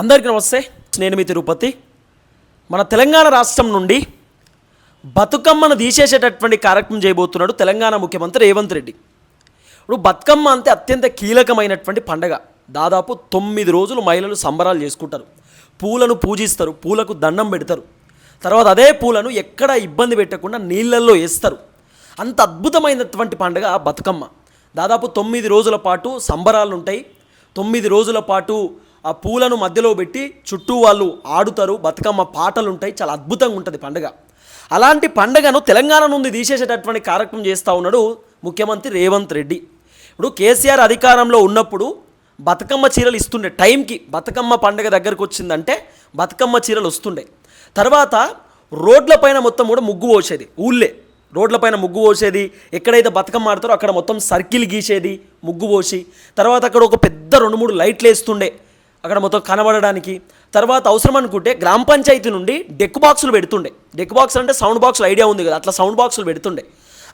అందరికీ నమస్తే నేను మీ తిరుపతి. మన తెలంగాణ రాష్ట్రం నుండి బతుకమ్మను తీసేసేటటువంటి కార్యక్రమం చేయబోతున్నాడు తెలంగాణ ముఖ్యమంత్రి రేవంత్ రెడ్డి. ఇప్పుడు బతుకమ్మ అంటే అత్యంత కీలకమైనటువంటి పండగ. దాదాపు తొమ్మిది రోజులు మహిళలు సంబరాలు చేసుకుంటారు. పూలను పూజిస్తారు పూలకు దండం పెడతారు. తర్వాత అదే పూలను ఎక్కడ ఇబ్బంది పెట్టకుండా నీళ్ళల్లో వేస్తారు. అంత అద్భుతమైనటువంటి పండుగ బతుకమ్మ. దాదాపు తొమ్మిది రోజుల పాటు సంబరాలు ఉంటాయి తొమ్మిది రోజుల పాటు ఆ పూలను మధ్యలో పెట్టి చుట్టూ వాళ్ళు ఆడుతారు బతుకమ్మ పాటలు ఉంటాయి చాలా అద్భుతంగా ఉంటుంది పండుగ. అలాంటి పండుగను తెలంగాణ నుండి తీసేసేటటువంటి కార్యక్రమం చేస్తూ ఉన్నాడు ముఖ్యమంత్రి రేవంత్ రెడ్డి. ఇప్పుడు కేసీఆర్ అధికారంలో ఉన్నప్పుడు బతుకమ్మ చీరలు ఇస్తుండే టైంకి బతుకమ్మ పండుగ దగ్గరకు వచ్చిందంటే బతుకమ్మ చీరలు వస్తుండే. తర్వాత రోడ్లపైన మొత్తం కూడా ముగ్గు పోసేది ఊళ్ళే రోడ్లపైన ముగ్గు పోసేది ఎక్కడైతే బతుకమ్మ ఆడతారో అక్కడ మొత్తం సర్కిల్ గీసేది ముగ్గు పోసి తర్వాత అక్కడ ఒక పెద్ద రెండు మూడు లైట్లు వేస్తుండే. అక్కడ మొత్తం కనబడడానికి. తర్వాత అవసరం అనుకుంటే గ్రామ పంచాయతీ నుండి డెక్ బాక్సులు పెడుతుండే. డెక్ బాక్స్ అంటే సౌండ్ బాక్సులు ఐడియా ఉంది కదా అట్లా సౌండ్ బాక్సులు పెడుతుండే.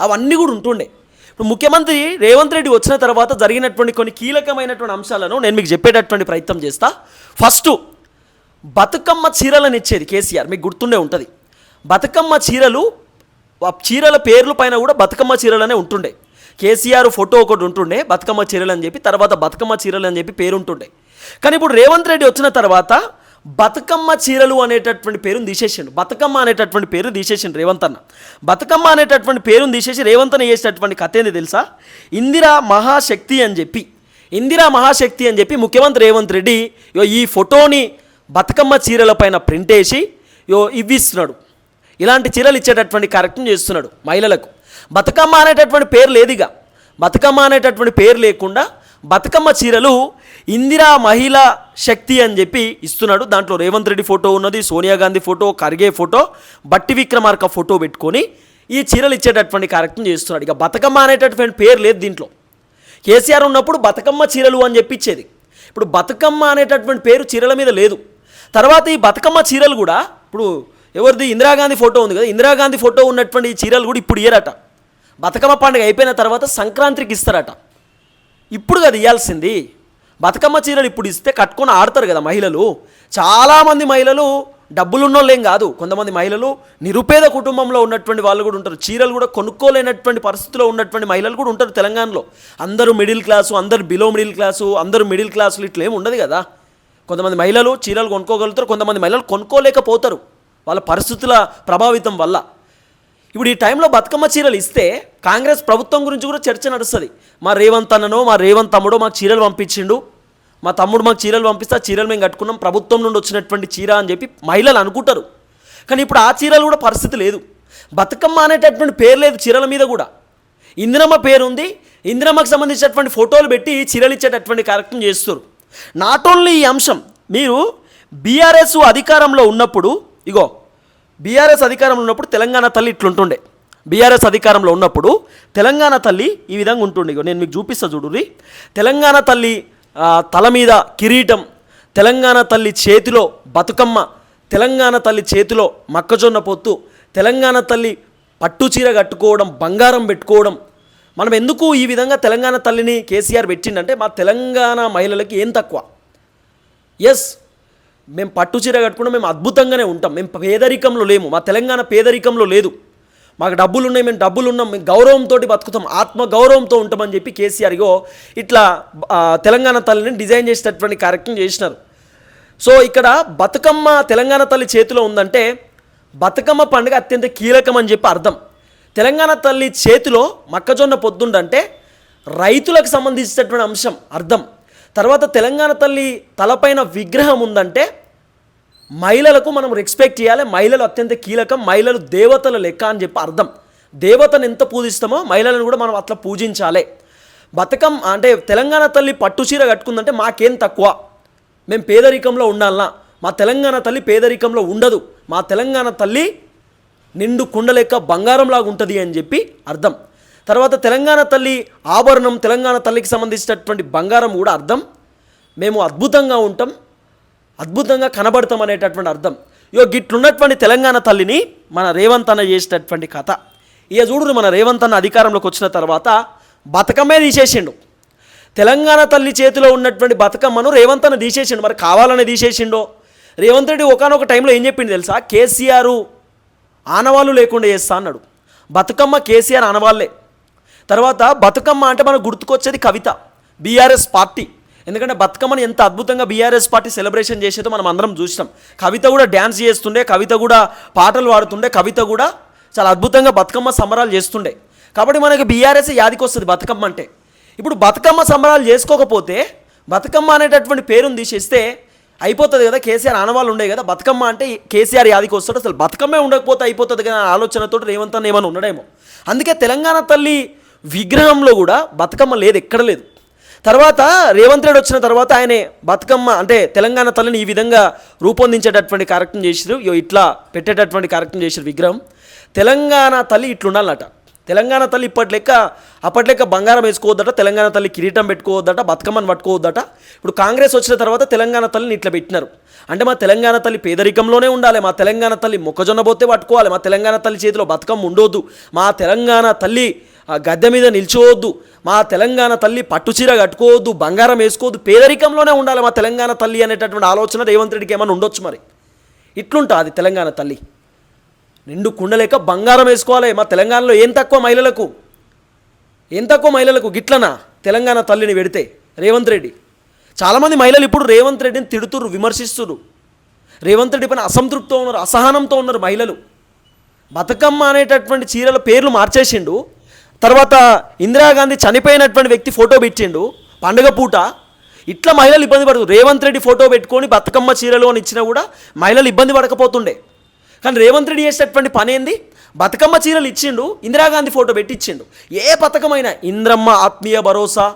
అవన్నీ కూడా ఉంటుండే. ఇప్పుడు ముఖ్యమంత్రి రేవంత్ రెడ్డి వచ్చిన తర్వాత జరిగినటువంటి కొన్ని కీలకమైనటువంటి అంశాలను నేను మీకు చెప్పేటటువంటి ప్రయత్నం చేస్తా. ఫస్ట్ బతుకమ్మ చీరలను ఇచ్చేది కేసీఆర్ మీకు గుర్తుండే ఉంటుంది. బతుకమ్మ చీరలు చీరల పేర్ల పైన కూడా బతుకమ్మ చీరలనే ఉంటుండే. కేసీఆర్ ఫోటో ఒకటి ఉంటుండే బతుకమ్మ చీరలు అని చెప్పి తర్వాత బతుకమ్మ చీరలు అని చెప్పి పేరు ఉంటుండే. కానీ ఇప్పుడు రేవంత్ రెడ్డి వచ్చిన తర్వాత బతుకమ్మ చీరలు అనేటటువంటి పేరును తీసేసిండు. బతుకమ్మ అనేటటువంటి పేరు తీసేసిండు రేవంత్ అన్న. బతుకమ్మ అనేటటువంటి పేరును తీసేసి రేవంత్ అన్న చేసేటటువంటి కథ ఏంది తెలుసా? ఇందిరా మహాశక్తి అని చెప్పి. ఇందిరా మహాశక్తి అని చెప్పి ముఖ్యమంత్రి రేవంత్ రెడ్డి ఈ ఫోటోని బతుకమ్మ చీరల పైన ప్రింట్ వేసి యో ఇవి ఇస్తున్నాడు ఇలాంటి చీరలు ఇచ్చేటటువంటి కార్యక్రమం చేస్తున్నాడు మహిళలకు. బతుకమ్మ అనేటటువంటి పేరు లేదుగా. బతుకమ్మ అనేటటువంటి పేరు లేకుండా బతుకమ్మ చీరలు ఇందిరా మహిళా శక్తి అని చెప్పి ఇస్తున్నాడు. దాంట్లో రేవంత్ రెడ్డి ఫోటో ఉన్నది Sonia Gandhi photo Kharge photo Bhatti Vikramarka photo పెట్టుకొని ఈ చీరలు ఇచ్చేటటువంటి కార్యక్రమం చేస్తున్నాడు. ఇక బతుకమ్మ అనేటటువంటి పేరు లేదు దీంట్లో. కేసీఆర్ ఉన్నప్పుడు బతుకమ్మ చీరలు అని చెప్పిచ్చేది ఇప్పుడు బతుకమ్మ అనేటటువంటి పేరు చీరల మీద లేదు. తర్వాత ఈ బతుకమ్మ చీరలు కూడా ఇప్పుడు ఎవరిది? ఇందిరాగాంధీ ఫోటో ఉంది కదా ఇందిరాగాంధీ ఫోటో ఉన్నటువంటి ఈ చీరలు కూడా ఇప్పుడు ఇయ్యరట. బతుకమ్మ పండుగ అయిపోయిన తర్వాత సంక్రాంతికి ఇస్తారట. ఇప్పుడు కదా ఇవ్వాల్సింది బతుకమ్మ చీరలు ఇప్పుడు ఇస్తే కట్టుకొని ఆడతారు కదా మహిళలు. చాలామంది మహిళలు డబ్బులున్నోళ్ళేం కాదు. కొంతమంది మహిళలు నిరుపేద కుటుంబంలో ఉన్నటువంటి వాళ్ళు కూడా ఉంటారు. చీరలు కూడా కొనుక్కోలేనటువంటి పరిస్థితిలో ఉన్నటువంటి మహిళలు కూడా ఉంటారు తెలంగాణలో. అందరూ మిడిల్ క్లాసు అందరూ బిలో మిడిల్ క్లాసు అందరూ మిడిల్ క్లాసులు ఇట్లా ఏమి ఉండదు కదా. కొంతమంది మహిళలు చీరలు కొనుక్కోగలుగుతారు కొంతమంది మహిళలు కొనుక్కోలేకపోతారు వాళ్ళ పరిస్థితుల ప్రభావితం వల్ల. ఇప్పుడు ఈ టైంలో బతుకమ్మ చీరలు ఇస్తే కాంగ్రెస్ ప్రభుత్వం గురించి కూడా చర్చ నడుస్తుంది. మా రేవంత్ అన్ననో మా రేవంత్ తమ్ముడో మాకు చీరలు పంపించిండు. మా తమ్ముడు మాకు చీరలు పంపిస్తే ఆ చీరలు మేము కట్టుకున్నాం. ప్రభుత్వం నుండి వచ్చినటువంటి చీర అని చెప్పి మహిళలు అనుకుంటారు. కానీ ఇప్పుడు ఆ చీరలు కూడా పరిస్థితి లేదు. బతుకమ్మ అనేటటువంటి పేరు లేదు చీరల మీద కూడా. ఇందిరమ్మ పేరు ఉంది. ఇందిరమ్మకు సంబంధించినటువంటి ఫోటోలు పెట్టి చీరలు ఇచ్చేటటువంటి కార్యక్రమం చేస్తారు. నాట్ ఓన్లీ ఈ అంశం. మీరు బీఆర్ఎస్ అధికారంలో ఉన్నప్పుడు ఇగో బీఆర్ఎస్ అధికారంలో ఉన్నప్పుడు తెలంగాణ తల్లి ఇట్లుంటుండే. బీఆర్ఎస్ అధికారంలో ఉన్నప్పుడు తెలంగాణ తల్లి ఈ విధంగా ఉంటుండే. నేను మీకు చూపిస్తా చూడుర్రి. తెలంగాణ తల్లి తల మీద కిరీటం తెలంగాణ తల్లి చేతిలో బతుకమ్మ తెలంగాణ తల్లి చేతిలో మొక్కజొన్న పొత్తు తెలంగాణ తల్లి పట్టు చీర కట్టుకోవడం బంగారం పెట్టుకోవడం. మనం ఎందుకు ఈ విధంగా తెలంగాణ తల్లిని కేసీఆర్ పెట్టిండంటే మా తెలంగాణ మహిళలకి ఏం తక్కువ? ఎస్ మేము పట్టు చీర కట్టుకున్నా మేము అద్భుతంగానే ఉంటాం. మేము పేదరికంలో లేము. మా తెలంగాణ పేదరికంలో లేదు. మాకు డబ్బులు ఉన్నాయి మేము డబ్బులు ఉన్నాం మేము గౌరవంతో బతుకుతాం ఆత్మ గౌరవంతో ఉంటామని చెప్పి కేసీఆర్గో ఇట్లా తెలంగాణ తల్లిని డిజైన్ చేసేటటువంటి కార్యక్రమం చేసినారు. సో ఇక్కడ బతుకమ్మ తెలంగాణ తల్లి చేతిలో ఉందంటే బతుకమ్మ పండుగ అత్యంత కీలకం అని చెప్పి అర్థం. తెలంగాణ తల్లి చేతిలో మొక్కజొన్న పొద్దుండంటే రైతులకు సంబంధించినటువంటి అంశం అర్థం. తర్వాత తెలంగాణ తల్లి తలపైన విగ్రహం ఉందంటే మహిళలకు మనం రెస్పెక్ట్ చేయాలి. మహిళలు అత్యంత కీలకం. మహిళలు దేవతల లెక్క అని చెప్పి అర్థం. దేవతను ఎంత పూజిస్తామో మహిళలను కూడా మనం అట్లా పూజించాలి. బతుకం అంటే తెలంగాణ తల్లి పట్టు చీర కట్టుకుందంటే మాకేం తక్కువ. మేము పేదరికంలో ఉండాలనా? మా తెలంగాణ తల్లి పేదరికంలో ఉండదు. మా తెలంగాణ తల్లి నిండు కుండలేక బంగారంలాగా ఉంటుంది అని చెప్పి అర్థం. తర్వాత తెలంగాణ తల్లి ఆభరణం తెలంగాణ తల్లికి సంబంధించినటువంటి బంగారం కూడా అర్థం. మేము అద్భుతంగా ఉంటాం. అద్భుతంగా కనబడతాం అనేటటువంటి అర్థం. ఇగో గిట్లున్నటువంటి తెలంగాణ తల్లిని మన రేవంత్ అన్న చేసేటటువంటి కథ. ఇక చూడు మన రేవంత్ అన్న అధికారంలోకి వచ్చిన తర్వాత బతుకమ్మే తీసేసిండు. తెలంగాణ తల్లి చేతిలో ఉన్నటువంటి బతుకమ్మను రేవంత్ అన్న తీసేసిండు. మరి కావాలని తీసేసిండో? రేవంత్ రెడ్డి ఒకనొక టైంలో ఏం చెప్పింది తెలుసా? కేసీఆర్ ఆనవాళ్ళు లేకుండా చేస్తా అన్నాడు. బతుకమ్మ కేసీఆర్ ఆనవాళ్ళే. తర్వాత బతుకమ్మ అంటే మనకు గుర్తుకొచ్చేది కవిత బీఆర్ఎస్ పార్టీ. ఎందుకంటే బతుకమ్మని ఎంత అద్భుతంగా బీఆర్ఎస్ పార్టీ సెలబ్రేషన్ చేసేదో మనం అందరం చూసినాం. కవిత కూడా డ్యాన్స్ చేస్తుండే కవిత కూడా పాటలు పాడుతుండే కవిత కూడా చాలా అద్భుతంగా బతుకమ్మ సంబరాలు చేస్తుండే. కాబట్టి మనకి బీఆర్ఎస్ యాదికి వస్తుంది బతుకమ్మ అంటే. ఇప్పుడు బతుకమ్మ సంబరాలు చేసుకోకపోతే బతుకమ్మ అనేటటువంటి పేరుని తీసేస్తే అయిపోతుంది కదా కేసీఆర్ ఆనవాళ్ళు ఉండే కదా బతుకమ్మ అంటే కేసీఆర్ యాదికి వస్తాడు అసలు బతుకమ్మే ఉండకపోతే అయిపోతుంది కదా ఆలోచనతో రేవంత్ అన్న ఏమైనా ఉండడేమో. అందుకే తెలంగాణ తల్లి విగ్రహంలో కూడా బతుకమ్మ లేదు ఎక్కడ లేదు. తర్వాత రేవంత్ రెడ్డి వచ్చిన తర్వాత ఆయనే బతుకమ్మ అంటే తెలంగాణ తల్లిని ఈ విధంగా రూపొందించేటటువంటి కార్యక్రమం చేసిరు ఇట్లా పెట్టేటటువంటి కార్యక్రమం చేసిరు విగ్రహం. తెలంగాణ తల్లి ఇట్లుండాలట. తెలంగాణ తల్లి ఇప్పటి లెక్క అప్పటి లెక్క బంగారం వేసుకోవద్దట తెలంగాణ తల్లి కిరీటం పెట్టుకోవద్దట బతుకమ్మని పట్టుకోవద్దట. ఇప్పుడు కాంగ్రెస్ వచ్చిన తర్వాత తెలంగాణ తల్లిని ఇట్లా పెట్టినారు. అంటే మా తెలంగాణ తల్లి పేదరికంలోనే ఉండాలి మా తెలంగాణ తల్లి మొక్కజొన్న పోతే పట్టుకోవాలి మా తెలంగాణ తల్లి చేతిలో బతుకమ్మ ఉండొద్దు మా తెలంగాణ తల్లి గద్దె మీద నిల్చోవద్దు. మా తెలంగాణ తల్లి పట్టుచీర కట్టుకోవద్దు బంగారం వేసుకోవద్దు పేదరికంలోనే ఉండాలి మా తెలంగాణ తల్లి అనేటటువంటి ఆలోచన రేవంత్ రెడ్డికి ఏమైనా ఉండొచ్చు మరి? ఇట్లుంటా అది తెలంగాణ తల్లి. నిండు కుండలేక బంగారం వేసుకోవాలి. మా తెలంగాణలో ఏం తక్కువ మహిళలకు? ఏం తక్కువ మహిళలకు గిట్లనా తెలంగాణ తల్లిని పెడితే? రేవంత్ రెడ్డి. చాలామంది మహిళలు ఇప్పుడు రేవంత్ రెడ్డిని తిడుతుర్రు విమర్శిస్తున్నారు రేవంత్ రెడ్డి పైన అసంతృప్తితో ఉన్నారు అసహనంతో ఉన్నారు మహిళలు. బతుకమ్మ అనేటటువంటి చీరల పేర్లు మార్చేసిండు. తర్వాత ఇందిరాగాంధీ చనిపోయినటువంటి వ్యక్తి ఫోటో పెట్టిండు పండుగ పూట. ఇట్లా మహిళలు ఇబ్బంది పడుతుంది రేవంత్ రెడ్డి ఫోటో పెట్టుకొని బతుకమ్మ చీరలు అని ఇచ్చినా కూడా మహిళలు ఇబ్బంది పడకపోతుండే. కానీ రేవంత్ రెడ్డి చేసేటటువంటి పని ఏంది? బతుకమ్మ చీరలు ఇచ్చిండు ఇందిరాగాంధీ ఫోటో పెట్టి ఇచ్చిండు. ఏ పథకమైనా ఇంద్రమ్మ ఆత్మీయ భరోసా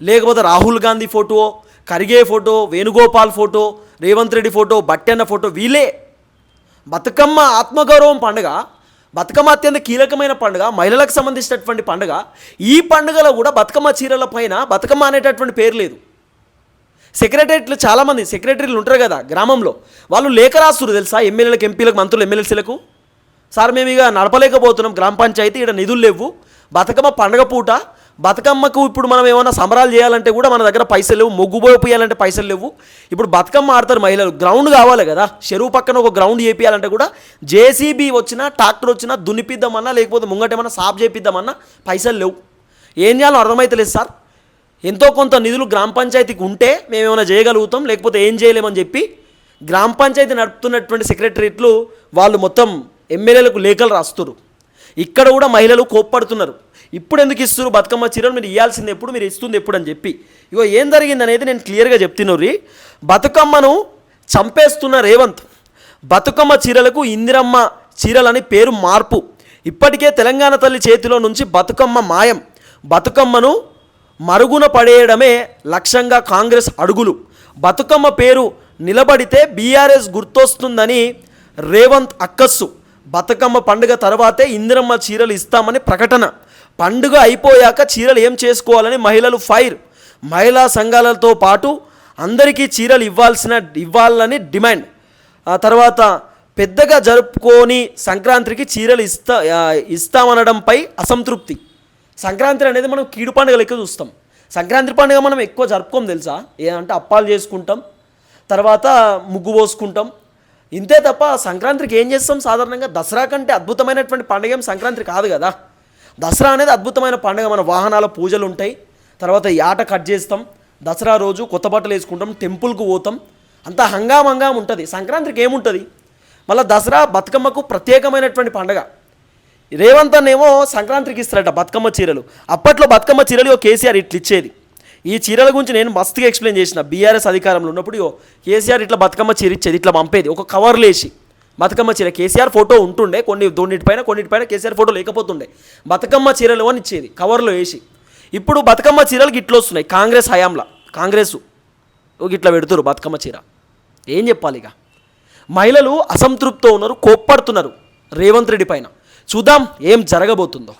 లేకపోతే Rahul Gandhi photo Kharge photo Venugopal photo Revanth Reddy photo బట్టెన్న photo వీలే బతుకమ్మ ఆత్మగౌరవం పండుగ బతుకమ్మ అత్యంత కీలకమైన పండుగ మహిళలకు సంబంధించినటువంటి పండుగ. ఈ పండుగలో కూడా బతుకమ్మ చీరల పైన బతుకమ్మ అనేటటువంటి పేరు లేదు. సెక్రటరీలు చాలామంది సెక్రటరీలు ఉంటారు కదా గ్రామంలో. వాళ్ళు లేఖ రాస్తున్నారు తెలుసా? ఎమ్మెల్యేలకు ఎంపీలకు మంత్రులు ఎమ్మెల్యేలకు సార్ మేము ఇక నడపలేకపోతున్నాం గ్రామ పంచాయతీ ఇక్కడ నిధులు లేవు. బతుకమ్మ పండగ పూట బతుకమ్మకు ఇప్పుడు మనం ఏమైనా సంబరాలు చేయాలంటే కూడా మన దగ్గర పైసలు లేవు. మొగ్గు పోయాలంటే పైసలు లేవు. ఇప్పుడు బతుకమ్మ ఆడతారు మహిళలు. గ్రౌండ్ కావాలి కదా. చెరువు పక్కన ఒక గ్రౌండ్ చేపియాలంటే కూడా జేసీబీ వచ్చినా ట్రాక్టర్ వచ్చినా దున్నిపిద్దామన్నా లేకపోతే ముంగటేమన్నా సాఫ్ చేపిద్దామన్నా పైసలు లేవు. ఏం చేయాలో అర్థమైతలేదు సార్. ఎంతో కొంత నిధులు గ్రామ పంచాయతీకి ఉంటే మేము ఏమైనా చేయగలుగుతాం లేకపోతే ఏం చేయలేమని చెప్పి గ్రామ పంచాయతీ నడుపుతున్నటువంటి సెక్రటరీట్లు వాళ్ళు మొత్తం ఎమ్మెల్యేలకు లేఖలు రాస్తున్నారు ఇక్కడ కూడా మహిళలు కోప్పడుతున్నారు. ఇప్పుడు ఎందుకు ఇస్తున్నారు? బతుకమ్మ చీరలు మీరు ఇవ్వాల్సింది ఎప్పుడు మీరు ఇస్తుంది ఎప్పుడు అని చెప్పి. ఇగో ఏం జరిగింది అనేది నేను క్లియర్గా చెప్తున్నారు బతుకమ్మను చంపేస్తున్న రేవంత్ బతుకమ్మ చీరలకు ఇందిరమ్మ చీరలని పేరు మార్పు. ఇప్పటికే తెలంగాణ తల్లి చేతిలో నుంచి బతుకమ్మ మాయం. బతుకమ్మను మరుగున పడేయడమే లక్ష్యంగా కాంగ్రెస్ అడుగులు. బతుకమ్మ పేరు నిలబడితే బీఆర్ఎస్ గుర్తొస్తుందని రేవంత్ అక్కస్సు. బతుకమ్మ పండుగ తర్వాతే ఇందిరమ్మ చీరలు ఇస్తామని ప్రకటన. పండుగ అయిపోయాక చీరలు ఏం చేసుకోవాలని మహిళలు ఫైర్. మహిళా సంఘాలతో పాటు అందరికీ చీరలు ఇవ్వాల్సిన ఇవ్వాలని డిమాండ్. ఆ తర్వాత పెద్దగా జరుపుకొని సంక్రాంతికి చీరలు ఇస్తా ఇస్తామనడంపై అసంతృప్తి. సంక్రాంతి అనేది మనం కీడు పండుగ లెక్క చూస్తాం. సంక్రాంతి పండుగ మనం ఎక్కువ జరుపుకోం తెలుసా? ఏంటంటే అప్పాలు చేసుకుంటాం తర్వాత ముగ్గు పోసుకుంటాం. ఇంతే తప్ప సంక్రాంతికి ఏం చేస్తాం? సాధారణంగా దసరా కంటే అద్భుతమైనటువంటి పండుగ ఏం సంక్రాంతి కాదు కదా. దసరా అనేది అద్భుతమైన పండుగ. మన వాహనాల పూజలు ఉంటాయి. తర్వాత ఈ ఆట కట్ చేస్తాం. దసరా రోజు కొత్త బట్టలు వేసుకుంటాం. టెంపుల్కు పోతాం. అంత హంగామంగాం ఉంటుంది. సంక్రాంతికి ఏముంటుంది? మళ్ళీ దసరా బతుకమ్మకు ప్రత్యేకమైనటువంటి పండుగ. రేవంత్ అన్నేమో సంక్రాంతికి ఇస్తారట బతుకమ్మ చీరలు. అప్పట్లో బతుకమ్మ చీరలు కేసీఆర్ ఇట్లా ఇచ్చేది. ఈ చీరల గురించి నేను మస్తుగా ఎక్స్ప్లెయిన్ చేసిన. బీఆర్ఎస్ అధికారంలో ఉన్నప్పుడు కేసీఆర్ ఇట్లా బతుకమ్మ చీర ఇచ్చేది. ఇట్లా పంపేది. ఒక కవర్లు వేసి. బతుకమ్మ చీర కేసీఆర్ ఫోటో ఉంటుండే కొన్ని కొన్నిటిపైన కొన్నిటిపైన కేసీఆర్ ఫోటో లేకపోతుండే. బతుకమ్మ చీరలు అని ఇచ్చేది కవర్లో వేసి. ఇప్పుడు బతుకమ్మ చీరలు గిట్ల వస్తున్నాయి కాంగ్రెస్ హయాంలో కాంగ్రెస్. ఇట్లా పెడుతురు బతుకమ్మ చీర. ఏం చెప్పాలి ఇక? మహిళలు అసంతృప్తితో ఉన్నారు కోప్పడుతున్నారు రేవంత్ రెడ్డి పైన. చూద్దాం ఏం జరగబోతుందో.